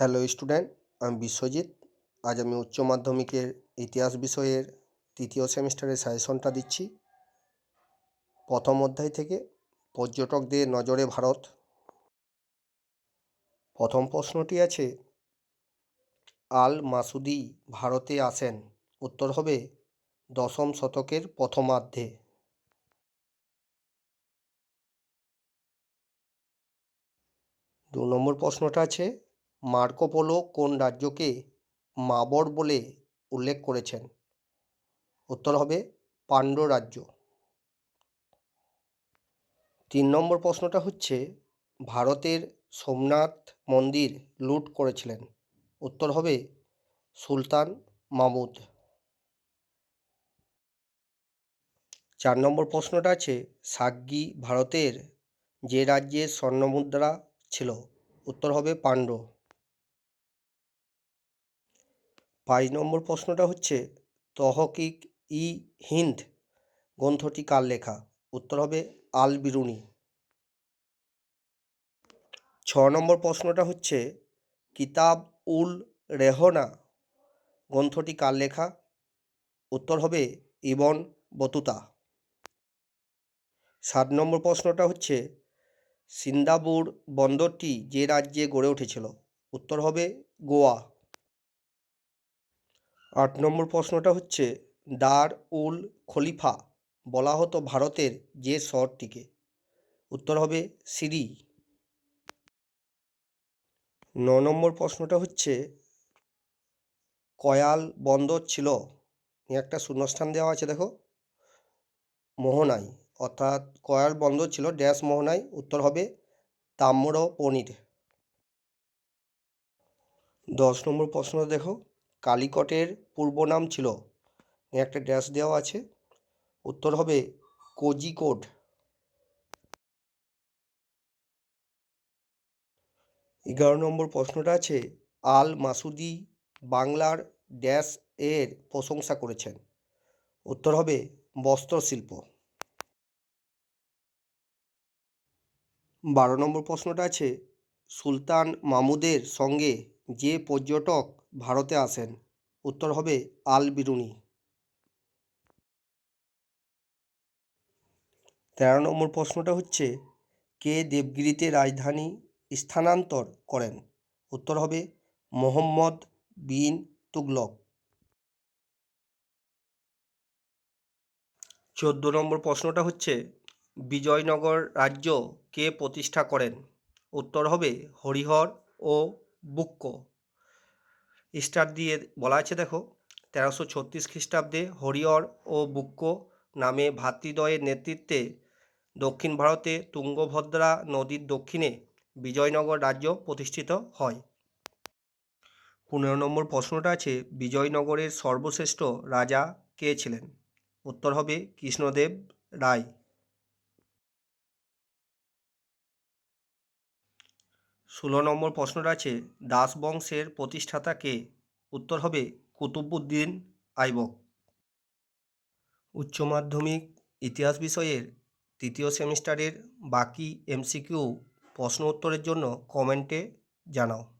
Hello student আমি বিশ্বজিৎ আজ আমি উচ্চ মাধ্যমিকের ইতিহাস বিষয়ের তৃতীয় সেমিস্টারের সাজেশনটা দিচ্ছি। প্রথম অধ্যায় থেকে পর্যটকদের নজরে ভারত। প্রথম প্রশ্নটি আছে, আল মাসুদি ভারতে আসেন। উত্তর হবে, দশম শতকের প্রথমার্ধে। দু নম্বর প্রশ্নটা আছে মার্কো পোলো কোন রাজ্যকে মাবর বলে উল্লেখ করেছেন? উত্তর হবে পাণ্ড্য রাজ্য। তিন নম্বর প্রশ্নটা হচ্ছে, ভারতের সোমনাথ মন্দির লুট করেছিলেন। উত্তর হবে সুলতান মামুদ। চার নম্বর প্রশ্নটা আছে, সাগ্গি ভারতের যে রাজ্যের স্বর্ণমুদ্রা ছিল, উত্তর হবে পাণ্ড্য পাঁচ নম্বর প্রশ্নটা হচ্ছে, তহকিক ই হিন্দ গ্রন্থটি কার লেখা? উত্তর হবে আল বিরুনি। ছ নম্বর প্রশ্নটা হচ্ছে কিতাব উল রেহনা গ্রন্থটি কার লেখা? উত্তর হবে ইবন বতুতা। সাত নম্বর প্রশ্নটা হচ্ছে সিন্দাবুর বন্দরটি যে রাজ্যে গড়ে উঠেছিল? উত্তর হবে গোয়া। আট নম্বর প্রশ্নটা হচ্ছে, দার উল খলিফা বলা হতো ভারতের যে শহরটিকে। উত্তর হবে সিরি। ন নম্বর প্রশ্নটা হচ্ছে, কয়াল বন্দর ছিল? একটা শূন্যস্থান দেওয়া আছে, দেখো। মোহনাই, অর্থাৎ কয়াল বন্দর ছিল ড্যাশ মোহনাই। উত্তর হবে তাম্র পনির দশ নম্বর প্রশ্ন দেখো। কালিকটের পূর্ব নাম ছিল। একটা ড্যাশ দেওয়া আছে। উত্তর হবে কোজিকোড। এগারো নম্বর প্রশ্নটা আছে, আল মাসুদি বাংলার ড্যাশ এর প্রশংসা করেছেন। উত্তর হবে বস্ত্রশিল্প। বারো নম্বর প্রশ্নটা আছে, সুলতান মামুদের সঙ্গে যে পর্যটক ভারতে আসেন উত্তর হবে আল বিরুনি। তেরো নম্বর প্রশ্নটা হচ্ছে, কে দেবগিরিতে রাজধানী স্থানান্তর করেন? উত্তর হবে মোহাম্মদ বিন তুগলক। চোদ্দ নম্বর প্রশ্নটা হচ্ছে, বিজয়নগর রাজ্য কে প্রতিষ্ঠা করেন? উত্তর হবে হরিহর ও বুক্ক। স্টার দিয়ে বলা আছে, দেখো, তেরোশো ছত্রিশ খ্রিস্টাব্দে হরিহর ও বুক্ক নামে ভাতৃদ্বয়ের নেতৃত্বে দক্ষিণ ভারতে তুঙ্গভদ্রা নদীর দক্ষিণে বিজয়নগর রাজ্য প্রতিষ্ঠিত হয়। পনেরো নম্বর প্রশ্নটা আছে, বিজয়নগরের সর্বশ্রেষ্ঠ রাজা কে ছিলেন? উত্তর হবে কৃষ্ণদেব রায়। ষোলো নম্বর প্রশ্নটা আছে, দাস বংশের প্রতিষ্ঠাতা কে? উত্তর হবে কুতুবুদ্দিন আইবক। উচ্চ মাধ্যমিক ইতিহাস বিষয়ের তৃতীয় সেমিস্টারের বাকি এমসিকিউ প্রশ্ন উত্তরের জন্য কমেন্টে জানাও।